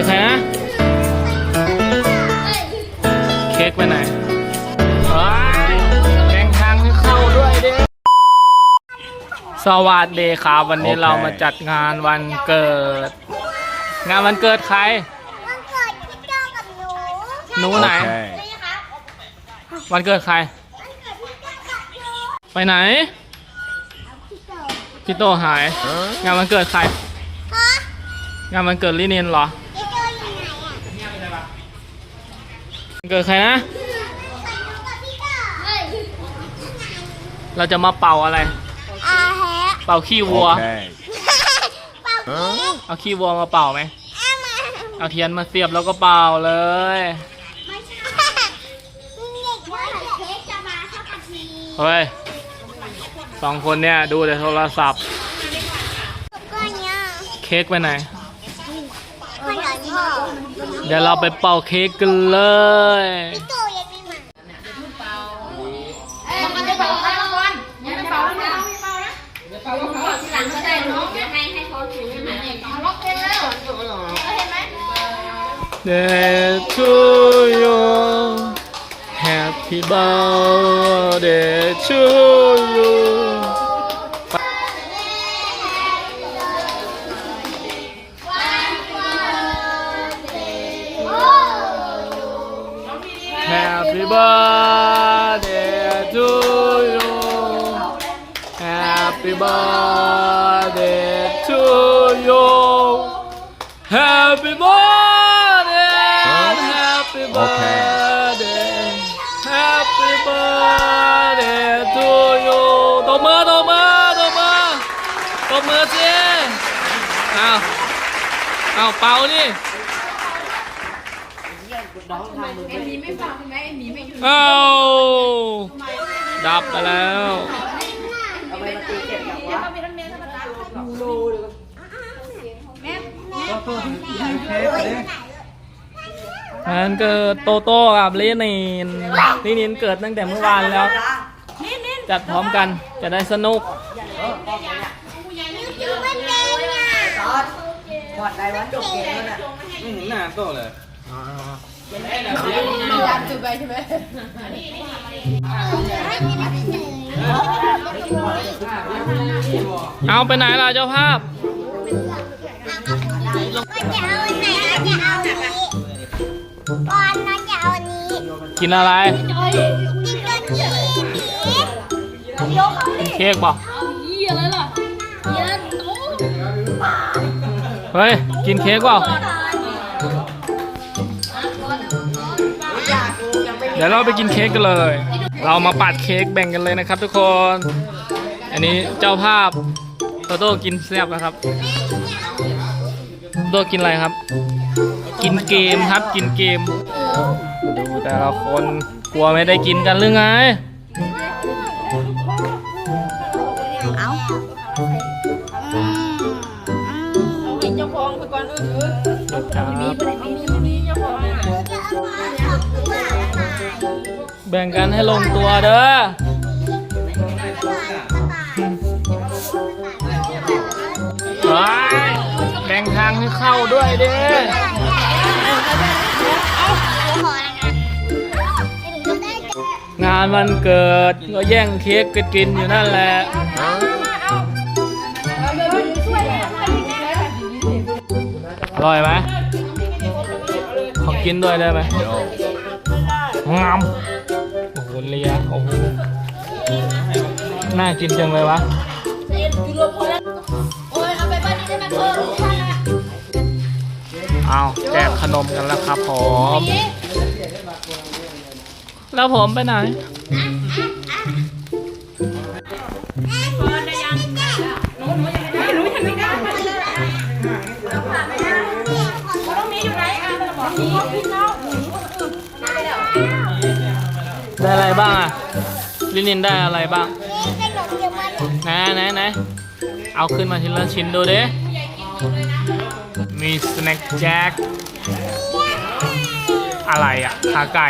ดใครนะ เค้กไปไหนเฮ้ยแบ่งทางให้เข้าด้วยดิสวัสดีครับวันนี้โอเคเรามาจัดงานวันเกิด งานวันเกิดใคร วันเกิดพี่โจกับหนูหนูไหน Okay. วันเกิดใครวันเกิดพี่โจกับหนูไปไหนพี่โจพี่โตหาย งานวันเกิดใครฮะงานวันเกิดลิเนนเหรอ พี่โจอยู่ไหนอะ วัน เกิดใครนะหนูกับพี่โจเฮ้ยเราจะมาเป่าอะไร อาแฮะเป่าขี้วัว Okay. เป่าเค้กเอาขี้วัวมาเป่าไหม อามาเอาเทียนมาเสียบแล้วก็เป่าเลย ไม่ใช่เด็กว่าเค้กจะมาสักนาทีเฮ้ยสองคนเนี่ยดูแต่โทรศัพท์ ก็เนี้ยเค้กไปไหนขยัน พ่อเดี๋ยวเราไปเป่าเค้กกันเลย พี่โจยังไม่มามันจะเป่าให้างวัลอย่าไปเป่าให้ไม่เป่านะเป่าเป่าทีหลังก็ได้น้องให้ให้เขาถือให้มันเองล็อกเองแล้วเห็นไหม Day to you Happy birthday to Happy birthday to you Happy birthday Happy Okay. birthday Happy birthday to you ตบมือตบมือตบมือตบมือสิเอาเอาเป่านี่เอ็มมีไม่เป่าใช่ไหมเอ็มมีไม่อยู่เอาดับไปแล้ว งานเกิดโตโต้กับลินินลินินเกิดตั้งแต่เมื่อวานแล้ว จัดพร้อมกันจะได้สนุกยูเป็นเด็กเนี่ยยามจุดไปใช่ไหมเอาไปไหนล่ะเจ้าภาพ ก็จะเอาอันไหนก็จะเอาอันนี้บอลนะจะเอาอันนี้กินอะไร กินตัวนี้ผีกินเค้กบอกยี่อะไรล่ะยี่อะไรโอ้เฮ้ย กินเค้กเปล่าเดี๋ยวเราไปกินเค้กกันเลย เรามาปัดเค้กแบ่งกันเลยนะครับทุกคน อันนี้เจ้าภาพโตโต้กินแซ่บนะครับโต โต้กินอะไรครับ กินเกมครับ กินเกม ดูแต่ละคนกลัวไม่ได้กินกันหรือไง เอาเจ้าของไปก่อนเออเออครับมีมีเจ้าของอะจะเอาขอแบ่งกันให้ลงตัวเด้อ งทางให้เข้าด้วยดิงานวันเกิดก็แย่งเค้กกันกินอยู่นั่นแหละอร่อยไหมขอกินด้วยได้ไหมงามโอ้โหเลียโอ้โหน่ากินจังเลยวะ เอาแจกขนมกันแล้วครับผม แล้วผมไปไหนได้อะไรบ้างอะลินินได้อะไรบ้างไหนไหนไหนเอาขึ้นมาทีละชิ้นดูดิ มีสแน็คแจ็คอะไรอะขาไก่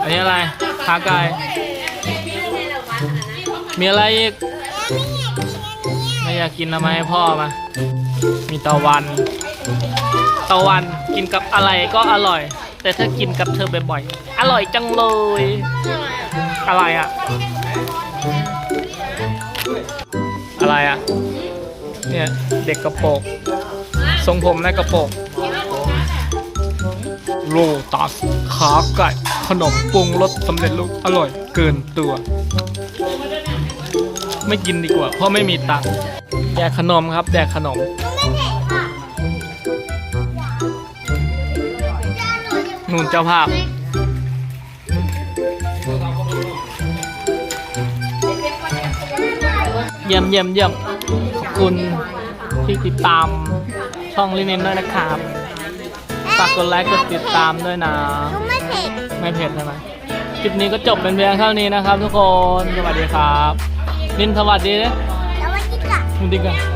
อันนี้อะไรขาไก่ มีอะไรอีก ไม่อยากกินทำไมให้พ่อมา มีตะวัน ตะวันกินกับอะไรก็อร่อย แต่ถ้ากินกับเธอบ่อยๆ อร่อยจังเลย อะไรอะ อะไรอะ เนี่ยเด็กกระโปงทรงผมในกระโปงโลตัสขาไก่ขนมปรุงรสสำเร็จรูปอร่อยเกินตัว ไม่กินดีกว่า เพราะไม่มีตังค์แดกขนมครับแดกขนมนู่นเจ้าภาพเยี่ยมเยี่ยมเยี่ยมขอบ คุณที่ติดตามช่องลินินด้วยนะครับฝากกดไลค์กดติดตามด้วยนะก็ไม่เสร็จไม่เผ็ดใช่ไหมคลิปนี้ก็จบเป็นเพียงเท่านี้นะครับ ทุกคนสวัสดีครับลินสวัสดีนะแล้ววันที่กลับสวัสดีกัน